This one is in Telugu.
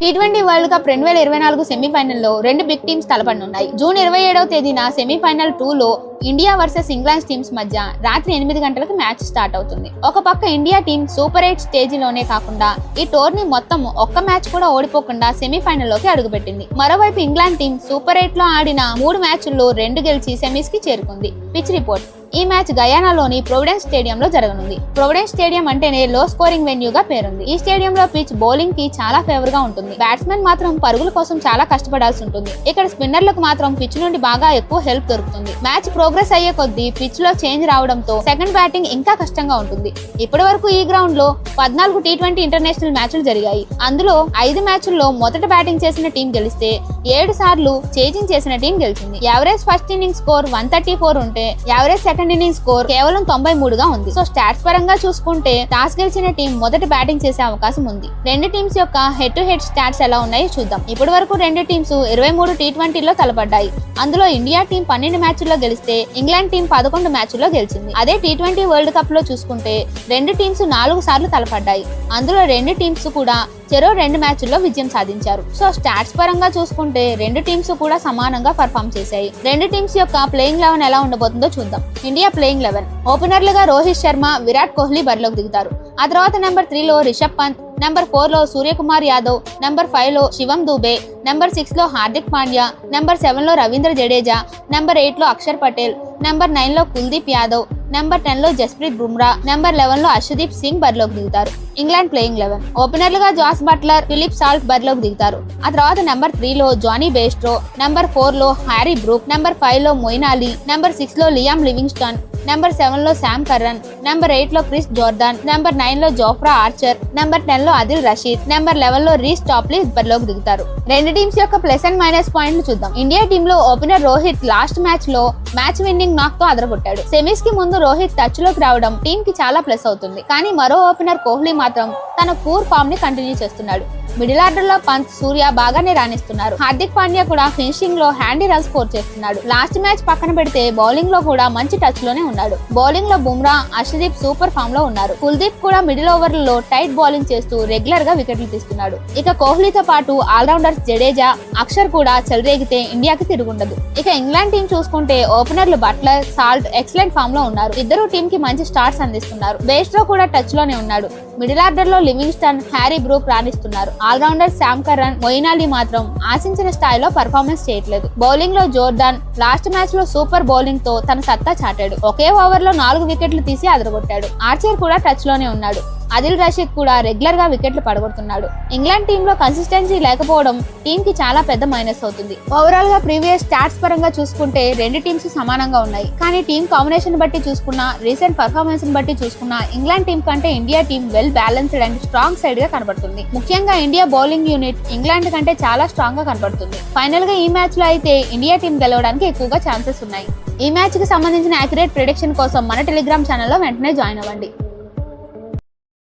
టీ ట్వంటీ వరల్డ్ కప్ రెండు వేల ఇరవై నాలుగు సెమీఫైనల్లో రెండు బిగ్ టీమ్స్ తలపడనున్నాయి జూన్ ఇరవై ఏడవ తేదీన సెమీఫైనల్ టూలో ఇండియా వర్సెస్ ఇంగ్లాండ్ టీమ్స్ మధ్య రాత్రి ఎనిమిది గంటలకు మ్యాచ్ స్టార్ట్ అవుతుంది. ఒక పక్క ఇండియా టీం సూపర్ ఎయిట్ స్టేజిలోనే కాకుండా ఈ టోర్నీ మొత్తం ఒక్క మ్యాచ్ కూడా ఓడిపోకుండా సెమీఫైనల్లోకి అడుగుపెట్టింది. మరోవైపు ఇంగ్లాండ్ టీం సూపర్ ఎయిట్లో ఆడిన మూడు మ్యాచ్ల్లో రెండు గెలిచి సెమీస్కి చేరుకుంది. పిచ్ రిపోర్ట్ ఈ మ్యాచ్ గయానాలోని ప్రొవిడెన్స్ స్టేడియంలో జరగనుంది. ప్రొవిడెన్స్ స్టేడియం అంటేనే లో స్కోరింగ్ వెన్యూగా పేరుంది. ఈ స్టేడియంలో పిచ్ బౌలింగ్కి చాలా ఫేవర్గా ఉంటుంది. బ్యాట్స్మెన్ మాత్రం పరుగుల కోసం చాలా కష్టపడాల్సి ఉంటుంది. ఇక్కడ స్పిన్నర్లకు మాత్రం పిచ్ నుండి బాగా ఎక్కువ హెల్ప్ దొరుకుతుంది. మ్యాచ్ ప్రోగ్రెస్ అయ్యే కొద్దీ పిచ్లో చేంజ్ రావడంతో సెకండ్ బ్యాటింగ్ ఇంకా కష్టంగా ఉంటుంది. ఇప్పటి వరకు ఈ గ్రౌండ్లో పద్నాలుగు టీ ట్వంటీ ఇంటర్నేషనల్ మ్యాచ్లు జరిగాయి. అందులో ఐదు మ్యాచ్ల్లో మొదట బ్యాటింగ్ చేసిన టీం గెలిస్తే ఏడు సార్లు చేజింగ్ చేసిన టీం గెలిచింది. Average first inning score one thirty four ఉంటే యావరేజ్ సెకండ్ ఇన్నింగ్ స్కోర్ కేవలం తొంభై మూడుగా ఉంది. సో స్టాట్స్ పరంగా చూసుకుంటే టాస్ గెలిచిన టీం మొదటి బ్యాటింగ్ చేసే అవకాశం ఉంది. రెండు టీమ్స్ యొక్క హెడ్ టు హెడ్ స్టాట్స్ ఎలా ఉన్నాయో చూద్దాం. ఇప్పటి వరకు రెండు టీమ్స్ ఇరవై మూడు టీ ట్వంటీలో తలపడ్డాయి అందులో ఇండియా టీం పన్నెండు మ్యాచ్ల్లో గెలిస్తే ఇంగ్లాండ్ టీం పదకొండు మ్యాచ్ల్లో గెలిచింది. అదే టీ ట్వంటీ వరల్డ్ కప్లో చూసుకుంటే రెండు టీమ్స్ నాలుగు సార్లు తలపడ్డాయి. అందులో రెండు టీమ్స్ కూడా చెరో రెండు మ్యాచ్ల్లో విజయం సాధించారు. సో స్టాట్స్ పరంగా చూసుకుంటే రెండు టీమ్స్ కూడా సమానంగా పర్ఫామ్ చేశాయి. రెండు టీమ్స్ యొక్క ప్లేయింగ్ లెవెన్ ఎలా ఉండబోతుందో చూద్దాం. India playing eleven. ఓపెనర్లుగా Rohit Sharma Virat Kohli బరిలోకి దిగుతారు. ఆ తర్వాత నెంబర్ త్రీలో రిషబ్ పంత్ నెంబర్ ఫోర్లో సూర్యకుమార్ యాదవ్ నెంబర్ ఫైవ్లో శివం దూబే నెంబర్ సిక్స్లో హార్దిక్ పాండ్యా నెంబర్ సెవెన్లో రవీంద్ర జడేజా నెంబర్ ఎయిట్లో అక్షర్ పటేల్ నెంబర్ నైన్లో కుల్దీప్ యాదవ్ నెంబర్ టెన్లో జస్ప్రీత్ బుమ్రా నెంబర్ లెవెన్లో అర్షదీప్ సింగ్ బరిలోకి దిగుతారు. England playing eleven. ఓపెనర్లుగా Jos Buttler Philip Salt బరిలోకి దిగుతారు. ఆ తర్వాత నెంబర్ త్రీ లో జానీ బేస్ట్రో నెంబర్ ఫోర్లో హ్యారీ బ్రూక్ నెంబర్ ఫైవ్లో మొయినాలి నెంబర్ సిక్స్లో లియామ్ లివింగ్స్టన్ నెంబర్ సెవెన్లో శామ్ కర్రన్ నెంబర్ ఎయిట్లో క్రిస్ జోర్దాన్ నెంబర్ నైన్లో జోఫ్రా ఆర్చర్ నెంబర్ టెన్లో అదిల్ రషీద్ నెంబర్ లెవెన్లో రీస్ టాప్లీ బరిలోకి దిగుతారు. రెండు టీమ్స్ యొక్క ప్లస్ అండ్ మైనస్ పాయింట్లు చూద్దాం. ఇండియా టీమ్లో ఓపెనర్ రోహిత్ లాస్ట్ మ్యాచ్లో మ్యాచ్ విన్నింగ్ నాక్తో అదరగొట్టాడు. సెమీస్కి ముందు రోహిత్ టచ్లోకి రావడం టీమ్కి చాలా ప్లస్ అవుతుంది. కానీ మరో ఓపెనర్ కోహ్లీ మాత్రం తన పూర్ ఫామ్ని కంటిన్యూ చేస్తున్నాడు. మిడిల్ ఆర్డర్లో పంత్ సూర్య బాగానే రాణిస్తున్నారు. హార్దిక్ పాండ్యా కూడా ఫినిషింగ్లో హ్యాండీ రన్ స్కోర్ చేస్తున్నాడు. లాస్ట్ మ్యాచ్ పక్కన పెడితే బౌలింగ్లో కూడా మంచి టచ్లోనే ఉన్నాడు. బౌలింగ్లో బుమ్రా అర్షదీప్ సూపర్ ఫామ్లో ఉన్నారు. కుల్దీప్ కూడా మిడిల్ ఓవర్లలో టైట్ బౌలింగ్ చేస్తూ రెగ్యులర్గా వికెట్లు తీస్తున్నాడు. ఇక కోహ్లీతో పాటు ఆల్రౌండర్స్ జడేజా అక్షర్ కూడా చెలరేగితే ఇండియాకి తిరుగుండదు. ఇక ఇంగ్లాండ్ టీం చూసుకుంటే ఓపెనర్లు బట్లర్ సాల్ట్ ఎక్సలెంట్ ఫామ్లో ఉన్నారు. ఇద్దరు టీం కి మంచి స్టార్ట్స్ అందిస్తున్నారు. బేస్ట్రో కూడా టచ్లోనే ఉన్నాడు. మిడిల్ ఆర్డర్లో Livingstone Harry Brook రాణిస్తున్నారు. All rounder Sam Curran Moeen Ali మాత్రం ఆశించిన స్థాయిలో పర్ఫార్మెన్స్ చేయట్లేదు. బౌలింగ్లో జోర్దాన్ లాస్ట్ మ్యాచ్లో సూపర్ బౌలింగ్తో తన సత్తా చాటాడు. ఒకే ఓవర్లో నాలుగు వికెట్లు తీసి అదరగొట్టాడు. ఆర్చర్ కూడా టచ్లోనే ఉన్నాడు. అదిల్ రషీద్ కూడా రెగ్యులర్గా వికెట్లు పడగొడుతున్నాడు. ఇంగ్లాండ్ టీమ్లో కన్సిస్టెన్సీ లేకపోవడం టీంకి చాలా పెద్ద మైనస్ అవుతుంది. ఓవరాల్గా ప్రీవియస్ స్టాట్స్ పరంగా చూసుకుంటే రెండు టీమ్స్ సమానంగా ఉన్నాయి. కానీ టీం కాంబినేషన్ బట్టి చూసుకున్నా రీసెంట్ పర్ఫార్మెన్స్ బట్టి చూసుకున్నా ఇంగ్లాండ్ టీం కంటే India team well balanced and strong సైడ్గా కనబడుతుంది. ముఖ్యంగా ఇండియా బౌలింగ్ యూనిట్ ఇంగ్లాండ్ కంటే చాలా స్ట్రాంగ్గా కనబడుతుంది. ఫైనల్గా ఈ మ్యాచ్లో అయితే ఇండియా టీం గెలవడానికి ఎక్కువగా ఛాన్సెస్ ఉన్నాయి. ఈ మ్యాచ్కి సంబంధించిన అక్యురేట్ ప్రిడిక్షన్ కోసం మన టెలిగ్రామ్ ఛానల్లో వెంటనే జాయిన్ అవ్వండి.